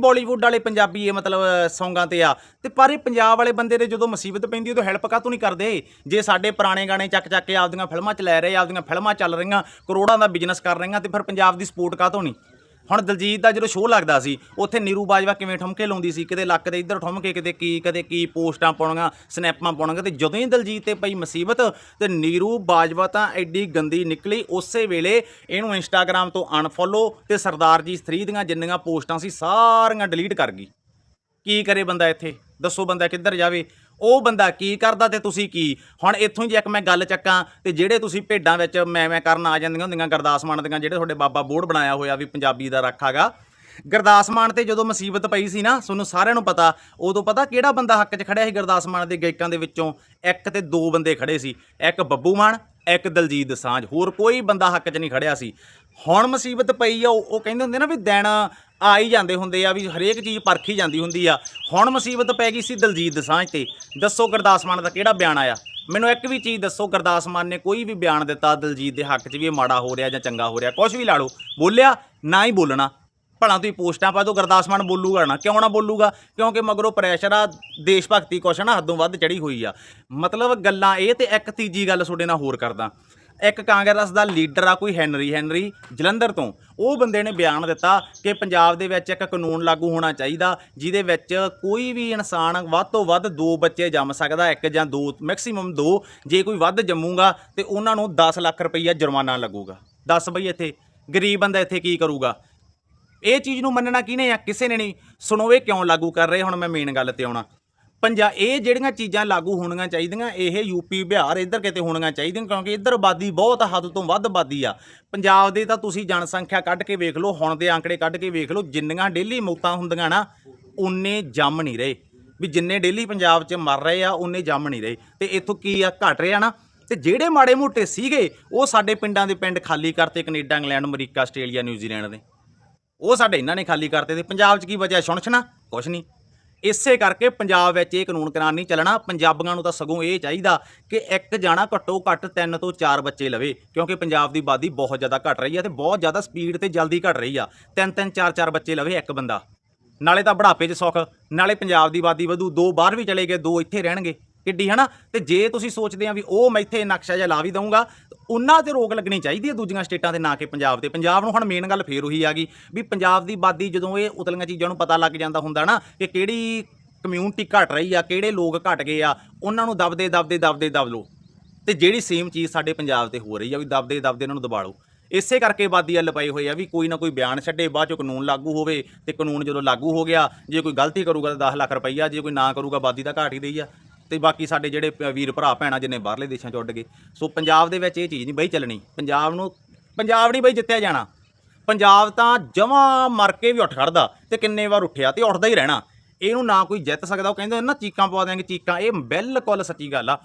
ਬਾਲੀਵੁੱਡ ਵਾਲੇ ਪੰਜਾਬੀ ਇਹ ਮਤਲਬ ਸੌਂਗਾਂ ਤੇ ਆ। ਤੇ ਪਰ ਇਹ ਪੰਜਾਬ ਵਾਲੇ ਬੰਦੇ ਦੇ ਜਦੋਂ ਮੁਸੀਬਤ ਪੈਂਦੀ, ਉਦੋਂ ਹੈਲਪ ਕਾਹਤੋਂ ਨਹੀਂ ਕਰਦੇ? ਜੇ ਸਾਡੇ ਪੁਰਾਣੇ ਗਾਣੇ ਚੱਕ ਚੱਕ ਕੇ ਆਪਦੀਆਂ ਫਿਲਮਾਂ 'ਚ ਲੈ ਰਹੇ, ਆਪਦੀਆਂ ਫਿਲਮਾਂ ਚੱਲ ਰਹੀਆਂ, ਕਰੋੜਾਂ ਦਾ ਬਿਜ਼ਨਸ ਕਰ ਰਹੀਆਂ, ਤੇ ਫਿਰ ਪੰਜਾਬ ਦੀ ਸਪੋਰਟ ਕਾਹਤੋਂ ਨਹੀਂ? ਹੁਣ ਦਲਜੀਤ ਦਾ ਜਦੋਂ ਸ਼ੋਅ ਲੱਗਦਾ ਸੀ, ਉੱਥੇ ਨੀਰੂ ਬਾਜਵਾ ਕਿਵੇਂ ਠੁਮਕੇ ਲਾਉਂਦੀ ਸੀ? ਕਿਤੇ ਲੱਕ ਦੇ ਇੱਧਰ ਠੁਮਕੇ, ਕਿਤੇ ਕੀ ਕਦੇ ਕੀ ਪੋਸਟਾਂ ਪਾਉਣੀਆਂ, ਸਨੈਪਾਂ ਪਾਉਣੀਆਂ, ਤੇ ਜਦੋਂ ਹੀ ਦਲਜੀਤ ਤੇ ਪਈ ਮੁਸੀਬਤ, ਤੇ ਨੀਰੂ ਬਾਜਵਾ ਤਾਂ ਐਡੀ ਗੰਦੀ ਨਿਕਲੀ। ਉਸੇ ਵੇਲੇ ਇਹਨੂੰ ਇੰਸਟਾਗ੍ਰam ਤੋਂ ਅਨਫੋਲੋ ਤੇ ਸਰਦਾਰ ਜੀ 3 ਦੀਆਂ ਜਿੰਨੀਆਂ ਪੋਸਟਾਂ ਸੀ, ਸਾਰੀਆਂ ਡਿਲੀਟ ਕਰ ਗਈ। ਕੀ ਕਰੇ ਬੰਦਾ ਇੱਥੇ? ਦੱਸੋ ਬੰਦਾ ਕਿੱਧਰ ਜਾਵੇ? ਉਹ ਬੰਦਾ ਕੀ ਕਰਦਾ ਤੇ ਤੁਸੀਂ ਕੀ? ਹੁਣ ਇੱਥੋਂ ਹੀ ਜੇ ਇੱਕ ਮੈਂ ਗੱਲ ਚੱਕਾਂ ਤੇ ਜਿਹੜੇ ਤੁਸੀਂ ਭੇਡਾਂ ਵਿੱਚ ਮੈਂ ਮੈਂ ਕਰਨ ਆ ਜਾਂਦੀਆਂ ਹੁੰਦੀਆਂ, ਗਰਦਾਸ ਮਾਨ ਦੀਆਂ, ਜਿਹੜੇ ਤੁਹਾਡੇ ਬਾਬਾ ਬੋਰਡ ਬਣਾਇਆ ਹੋਇਆ ਵੀ ਪੰਜਾਬੀ ਦਾ ਰੱਖਾਗਾ ਗਰਦਾਸ ਮਾਨ ਤੇ ਜਦੋਂ ਮੁਸੀਬਤ ਪਈ ਸੀ ਨਾ, ਤੁਹਾਨੂੰ ਸਾਰਿਆਂ ਨੂੰ ਪਤਾ, ਉਦੋਂ ਪਤਾ ਕਿਹੜਾ ਬੰਦਾ ਹੱਕ 'ਚ ਖੜਿਆ ਸੀ ਗਰਦਾਸ ਮਾਨ ਦੇ ਗਾਇਕਾਂ ਦੇ ਵਿੱਚੋਂ? ਇੱਕ ਤੇ ਦੋ ਬੰਦੇ ਖੜੇ ਸੀ, ਇੱਕ ਬੱਬੂ ਮਾਨ, ਇੱਕ ਦਲਜੀਤ ਦਸਾਂਝ ਹੋਰ ਕੋਈ ਬੰਦਾ ਹੱਕ 'ਚ ਨਹੀਂ ਖੜਿਆ ਸੀ। ਹੁਣ ਮੁਸੀਬਤ ਪਈ ਆ ਉਹ ਉਹ ਕਹਿੰਦੇ ਹੁੰਦੇ ਨਾ ਵੀ ਦਿਨ ਆ ਹੀ ਜਾਂਦੇ ਹੁੰਦੇ ਆ ਵੀ ਹਰੇਕ ਚੀਜ਼ ਪਰਖੀ ਜਾਂਦੀ ਹੁੰਦੀ ਆ। ਹੁਣ ਮੁਸੀਬਤ ਪੈ ਗਈ ਸੀ ਦਲਜੀਤ ਦਸਾਂਝ ਤੇ। ਦੱਸੋ ਗੁਰਦਾਸ ਮਾਨ ਦਾ ਕਿਹੜਾ ਬਿਆਨ ਆਇਆ? ਮੈਨੂੰ ਇੱਕ ਵੀ ਚੀਜ਼ ਦੱਸੋ, ਗੁਰਦਾਸ ਮਾਨ ਨੇ ਕੋਈ ਵੀ ਬਿਆਨ ਦਿੱਤਾ ਦਲਜੀਤ ਦੇ ਹੱਕ 'ਚ ਵੀ ਇਹ ਮਾੜਾ ਹੋ ਰਿਹਾ ਜਾਂ ਚੰਗਾ ਹੋ ਰਿਹਾ ਕੁਝ ਵੀ ਲਾ ਲਓ। ਬੋਲਿਆ, ਨਾ ਹੀ ਬੋਲਣਾ। ਭਲਾ ਤੁਸੀਂ ਪੋਸਟਾਂ ਪਾ ਦਿਓ, ਗੁਰਦਾਸ ਮਾਨ ਬੋਲੂਗਾ ਨਾ, ਕਿਉਂ ਨਾ ਬੋਲੂਗਾ? ਕਿਉਂਕਿ ਮਗਰੋਂ ਪ੍ਰੈਸ਼ਰ ਆ ਦੇਸ਼ ਭਗਤੀ ਕੁਛ ਨਾ ਹੱਦੋਂ ਵੱਧ ਚੜੀ ਹੋਈ ਆ। ਮਤਲਬ ਗੱਲਾਂ ਇਹ ਤੇ ਇੱਕ ਤੀਜੀ ਗੱਲ ਤੁਹਾਡੇ ਨਾਲ ਹੋਰ ਕਰਦਾ। ਇੱਕ ਕਾਂਗਰਸ ਦਾ ਲੀਡਰ ਆ ਕੋਈ ਹੈਨਰੀ ਹੈਨਰੀ ਜਲੰਧਰ ਤੋਂ। ਉਹ ਬੰਦੇ ਨੇ ਬਿਆਨ ਦਿੱਤਾ ਕਿ ਪੰਜਾਬ ਦੇ ਵਿੱਚ ਇੱਕ ਕਾਨੂੰਨ ਲਾਗੂ ਹੋਣਾ ਚਾਹੀਦਾ, ਜਿਹਦੇ ਵਿੱਚ ਕੋਈ ਵੀ ਇਨਸਾਨ ਵੱਧ ਤੋਂ ਵੱਧ ਦੋ ਬੱਚੇ ਜੰਮ ਸਕਦਾ, ਇੱਕ ਜਾਂ ਦੋ ਮੈਕਸਿਮਮ ਦੋ। ਜੇ ਕੋਈ ਵੱਧ ਜੰਮੂਗਾ ਤੇ ਉਹਨਾਂ ਨੂੰ 10 ਲੱਖ ਰੁਪਈਆ ਜੁਰਮਾਨਾ ਲੱਗੂਗਾ। ਦੱਸ ਬਈ ਇੱਥੇ, ਗਰੀਬ ਬੰਦਾ ਇੱਥੇ ਕੀ ਕਰੂਗਾ? ਇਹ ਚੀਜ਼ ਨੂੰ ਮੰਨਣਾ ਕਿਹਨੇ ਆ? ਕਿਸੇ ਨੇ ਨਹੀਂ। ਸੁਣੋ ਇਹ ਕਿਉਂ ਲਾਗੂ ਕਰ ਰਹੇ? ਹੁਣ ਮੈਂ ਮੇਨ ਗੱਲ ਤੇ ਆਉਣਾ। ਪੰਜਾ ਇਹ ਜਿਹੜੀਆਂ ਚੀਜ਼ਾਂ ਲਾਗੂ ਹੋਣੀਆਂ ਚਾਹੀਦੀਆਂ, ਇਹ ਯੂਪੀ ਬਿਹਾਰ ਇੱਧਰ ਕਿਤੇ ਹੋਣੀਆਂ ਚਾਹੀਦੀਆਂ, ਕਿਉਂਕਿ ਇੱਧਰ ਆਬਾਦੀ ਬਹੁਤ ਹੱਦ ਤੋਂ ਵੱਧ ਆਬਾਦੀ ਆ। ਪੰਜਾਬ ਦੇ ਤਾਂ ਤੁਸੀਂ ਜਨਸੰਖਿਆ ਕੱਢ ਕੇ ਵੇਖ ਲਓ, ਹੁਣ ਦੇ ਆંકੜੇ ਕੱਢ ਕੇ ਵੇਖ ਲਓ, ਜਿੰਨੀਆਂ ਡੇਲੀ ਮੌਤਾਂ ਹੁੰਦੀਆਂ ਨਾ ਉਨੇ ਜੰਮ ਨਹੀਂ ਰਹੇ। ਵੀ ਜਿੰਨੇ ਡੇਲੀ ਪੰਜਾਬ 'ਚ ਮਰ ਰਹੇ ਆ ਉਨੇ ਜੰਮ ਨਹੀਂ ਰਹੇ। ਤੇ ਇੱਥੋਂ ਕੀ ਆ, ਘਟ ਰਿਹਾ ਨਾ। ਤੇ ਜਿਹੜੇ ਮਾੜੇ ਮੋਟੇ ਸੀਗੇ, ਉਹ ਸਾਡੇ ਪਿੰਡਾਂ ਦੇ ਪਿੰਡ ਖਾਲੀ ਕਰਤੇ Canada, England, America, Australia, New Zealand ਦੇ। ਉਹ ਸਾਡੇ ਇਹਨਾਂ ਨੇ ਖਾਲੀ ਕਰਤੇ ਤੇ ਪੰਜਾਬ 'ਚ ਕੀ ਵਜ੍ਹਾ ਸੁਣਛਣਾ ਕੁਛ ਨਹੀਂ। ਇਸੇ ਕਰਕੇ ਪੰਜਾਬ ਵਿੱਚ ਇਹ ਕਾਨੂੰਨ ਕਰਾਨ ਨਹੀਂ ਚੱਲਣਾ। ਪੰਜਾਬੀਆਂ ਨੂੰ ਤਾਂ ਸਗੋਂ ਇਹ ਚਾਹੀਦਾ ਕਿ ਇੱਕ ਜਾਣਾ ਘੱਟੋ ਘੱਟ 3 ਤੋਂ 4 ਬੱਚੇ ਲਵੇ, ਕਿਉਂਕਿ ਪੰਜਾਬ ਦੀ ਆਬਾਦੀ ਬਹੁਤ ਜ਼ਿਆਦਾ ਘਟ ਰਹੀ ਆ ਤੇ ਬਹੁਤ ਜ਼ਿਆਦਾ ਸਪੀਡ ਤੇ ਜਲਦੀ ਘਟ ਰਹੀ ਆ। 3 3 4 4 ਬੱਚੇ ਲਵੇ ਇੱਕ ਬੰਦਾ। ਨਾਲੇ ਤਾਂ ਬੁਢਾਪੇ 'ਚ ਸੁੱਖ, ਨਾਲੇ ਪੰਜਾਬ ਦੀ ਆਬਾਦੀ ਵਧੂ, ਦੋ ਬਾਹਰ ਵੀ ਚਲੇ ਗਏ, ਦੋ ਇੱਥੇ ਰਹਿਣਗੇ। ਕਿੱਡੀ, ਹਨਾ? ਤੇ ਜੇ ਤੁਸੀਂ ਸੋਚਦੇ ਆ ਵੀ ਉਹ ਮੈਂ ਇੱਥੇ ਨਕਸ਼ਾ ਜਿਹਾ ਲਾ ਵੀ ਦਊਂਗਾ ਉਹਨਾਂ ਤੇ ਰੋਕ ਲੱਗਣੀ ਚਾਹੀਦੀ ਹੈ ਦੂਜੀਆਂ ਸਟੇਟਾਂ ਤੇ ਨਾ ਕਿ ਪੰਜਾਬ ਤੇ। ਪੰਜਾਬ ਨੂੰ ਹੁਣ ਮੇਨ ਗੱਲ ਫੇਰ ਉਹੀ ਆ ਗਈ ਵੀ ਪੰਜਾਬ ਦੀ ਬਾਦੀ ਜਦੋਂ ਇਹ ਉਤਲੀਆਂ ਚੀਜ਼ਾਂ ਨੂੰ ਪਤਾ ਲੱਗ ਜਾਂਦਾ ਹੁੰਦਾ ਨਾ ਕਿ ਕਿਹੜੀ ਕਮਿਊਨਿਟੀ ਘਟ ਰਹੀ ਆ, ਕਿਹੜੇ ਲੋਕ ਘਟ ਗਏ ਆ, ਉਹਨਾਂ ਨੂੰ ਦਬਦੇ ਦਬਦੇ ਦਬਦੇ, ਦਬ ਲਓ। ਤੇ ਜਿਹੜੀ ਸੇਮ ਚੀਜ਼ ਸਾਡੇ ਪੰਜਾਬ ਤੇ ਹੋ ਰਹੀ ਆ ਵੀ ਦਬਦੇ ਦਬਦੇ ਇਹਨਾਂ ਨੂੰ ਦਬਾ ਲਓ ਇਸੇ ਕਰਕੇ ਆਬਾਦੀ ਵੱਲ ਪਏ ਹੋਏ ਆ ਵੀ ਕੋਈ ਨਾ ਕੋਈ ਬਿਆਨ ਛੱਡੇ, ਬਾਅਦ ਚੋਂ ਕਾਨੂੰਨ ਲਾਗੂ ਹੋਵੇ ਤੇ ਕਾਨੂੰਨ ਜਦੋਂ ਲਾਗੂ ਹੋ ਗਿਆ, ਜੇ ਕੋਈ ਗਲਤੀ ਕਰੂਗਾ ਤਾਂ 10 ਲੱਖ ਰੁਪਈਆ, ਜੇ ਕੋਈ ਨਾ ਕਰੂਗਾ ਆਬਾਦੀ ਤਾਂ ਘਾਟ ਹੀ ਦੇਈ ਆ। ਤੇ ਬਾਕੀ ਸਾਡੇ ਜਿਹੜੇ ਪ- ਵੀਰ ਭਰਾ ਭੈਣਾਂ ਜਿੰਨੇ ਬਾਹਰਲੇ ਦੇਸ਼ਾਂ 'ਚ ਉੱਡ ਗਏ, ਸੋ ਪੰਜਾਬ ਦੇ ਵਿੱਚ ਇਹ ਚੀਜ਼ ਨਹੀਂ ਬਈ ਚੱਲਣੀ। ਪੰਜਾਬ ਨੂੰ, ਪੰਜਾਬ ਨਹੀਂ ਬਈ ਜਿੱਤਿਆ ਜਾਣਾ। ਪੰਜਾਬ ਤਾਂ ਜਮਾਂ ਮਰ ਕੇ ਵੀ ਉੱਠ ਖੜਦਾ ਤੇ ਕਿੰਨੇ ਵਾਰ ਉੱਠਿਆ ਤੇ ਉੱਠਦਾ ਹੀ ਰਹਿਣਾ। ਇਹਨੂੰ ਨਾ ਕੋਈ ਜਿੱਤ ਸਕਦਾ, ਉਹ ਕਹਿੰਦੇ ਨਾ ਚੀਕਾਂ ਪਵਾ ਦਿਆਂਗੇ, ਚੀਕਾਂ। ਇਹ ਬਿਲਕੁਲ ਸੱਚੀ ਗੱਲ ਆ।